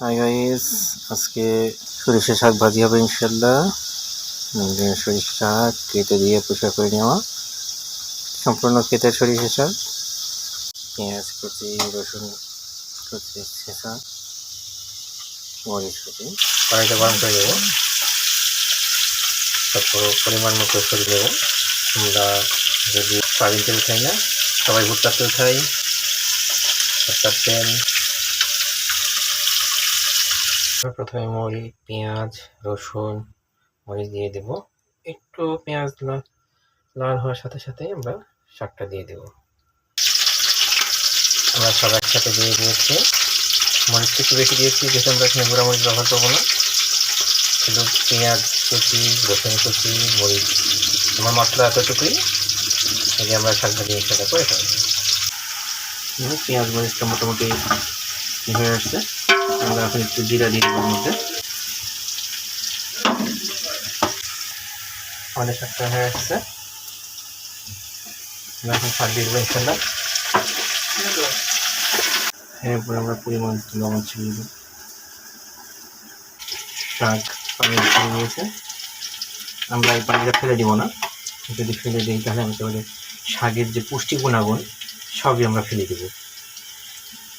Guys আজকে সরিষা শাক ভাজি হবে ইনশাল্লাহ সরিষা শাক কেটে দিয়ে পরিষ্কার করে নেওয়া। সম্পূর্ণ ক্ষেতের সরিষা শাক। পেঁয়াজ কুচি, রসুন কুচি, ছেঁচা, মরিচ কুচি। কড়াইটা গরম করে দেবো তারপর পরিমাণ মতো সরিয়ে দেবো আমরা যদি সয়াবিন তেল খাই না, সবাই ভুট্টার তেল খাই। ভুট্টার তেল প্রথমে মরি পেঁয়াজ রসুন মরিচ দিয়ে দেব। একটু পেঁয়াজ লাল লাল হওয়ার সাথে সাথে আমরা শাকটা দিয়ে দেব। আমরা সব একসাথে দিয়ে দিয়েছি। মরিচ একটু বেশি দিয়েছি যেহেতু আমরা এখানে গুঁড়া মরিচ ব্যবহার করব না। শুধু পেঁয়াজ কুচি রসুন কুচি মরিচ। আমার মশলা এতটুকুই। এই যে আমরা শাক ভাজি সেটা করে হুম, পেঁয়াজ মরিচটা মোটামুটি হয়ে আসছে। আমরা এখন একটু জিরা দিয়ে দেবো মধ্যে। আমাদের শাকটা হয়ে আসছে। আমরা এখন শাক দিয়ে দেবো ইনশাল্লাহ। এরপরে আমরা পরিমাণ লবণ ছিটিয়ে দেবো। শাক পানি ছেড়ে দিয়েছে। আমরা এই পানিটা ফেলে দিব না। যদি ফেলে দিই তাহলে আমাদের শাকের যে পুষ্টি গুণাগুণ সবই আমরা ফেলে দেব।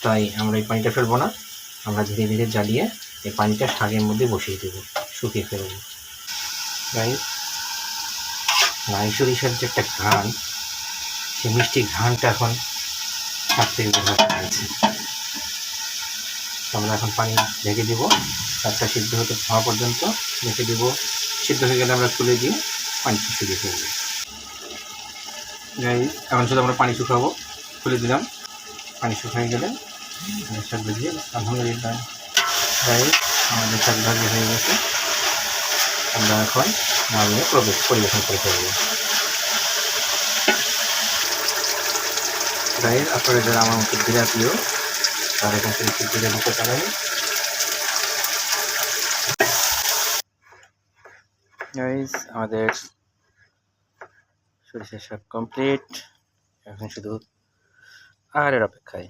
তাই আমরা এই পানিটা ফেলব না। আমরা ধীরে ধীরে জ্বালিয়ে এই পানিটা শাকের মধ্যে বসিয়ে দেবো, শুকিয়ে ফেলব। তাই সরিষার যে একটা ঘ্রাণ, সেই মিষ্টি ঘ্রাণটা এখন শাক থেকে বোঝা যাচ্ছে তো আমরা এখন পানি ঢেকে দিব, শাকটা সিদ্ধ হতে হওয়া পর্যন্ত রেখে দিব। সিদ্ধ হয়ে গেলে আমরা তুলে দিয়ে পানিটা শুকিয়ে ফেলব। এখন শুধু আমরা পানি শুকাবো খুলে দিলাম। পানি শুকিয়ে গেলে শাক ভাজি আলহামদুলিল্লাহ গাই আমাদের শাক ভাজি হয়ে গেছে। আমরা এখন প্রবেশ পরিবেশন করে ফেলব। গাই আপনারা যারা আমার মতো প্রিয় তারা থেকে একটু বিরা দিতে পারেন আমাদের সরিষার কমপ্লিট এখন শুধু আহারের অপেক্ষায়।